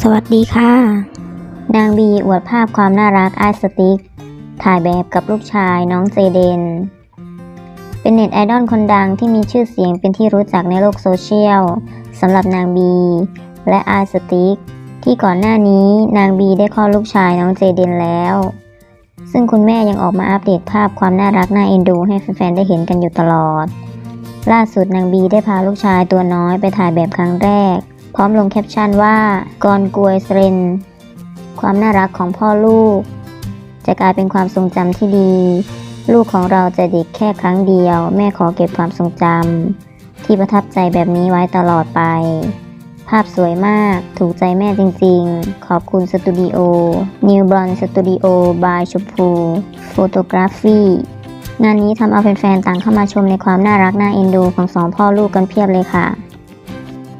สวัสดีค่ะ นางบีอวดภาพความน่ารักไอาสติก ถ่ายแบบกับลูกชายน้องเจเดน เป็นเน็ตไอดอลคนดังที่มีชื่อเสียงเป็นที่รู้จักในโลกโซเชียลสำหรับนางบีและไอาสติก ที่ก่อนหน้านี้นางบีได้คลอดลูกชายน้องเจเดนแล้ว ซึ่งคุณแม่ยังออกมาอัปเดตภาพความน่ารักน่าเอ็นดู ให้แฟนๆได้เห็นกันอยู่ตลอด ล่าสุดนางบีได้พาลูกชายตัวน้อยไปถ่ายแบบครั้งแรก พร้อมลงแคปชั่นว่ากอนกวยเซรนความน่ารักของพ่อลูก จะกลายเป็นความทรงจำที่ดี ลูกของเราจะเด็กแค่ครั้งเดียว แม่ขอเก็บความทรงจำที่ประทับใจแบบนี้ไว้ตลอดไป ภาพสวยมากถูกใจแม่จริงๆ ขอบคุณสตูดิโอ New Blonde Studio by ชมพู Photography งานนี้ทำเอาแฟนๆต่างเข้ามาชมในความน่ารักน่าเอ็นดูของสองพ่อลูกกันเพียบเลยค่ะ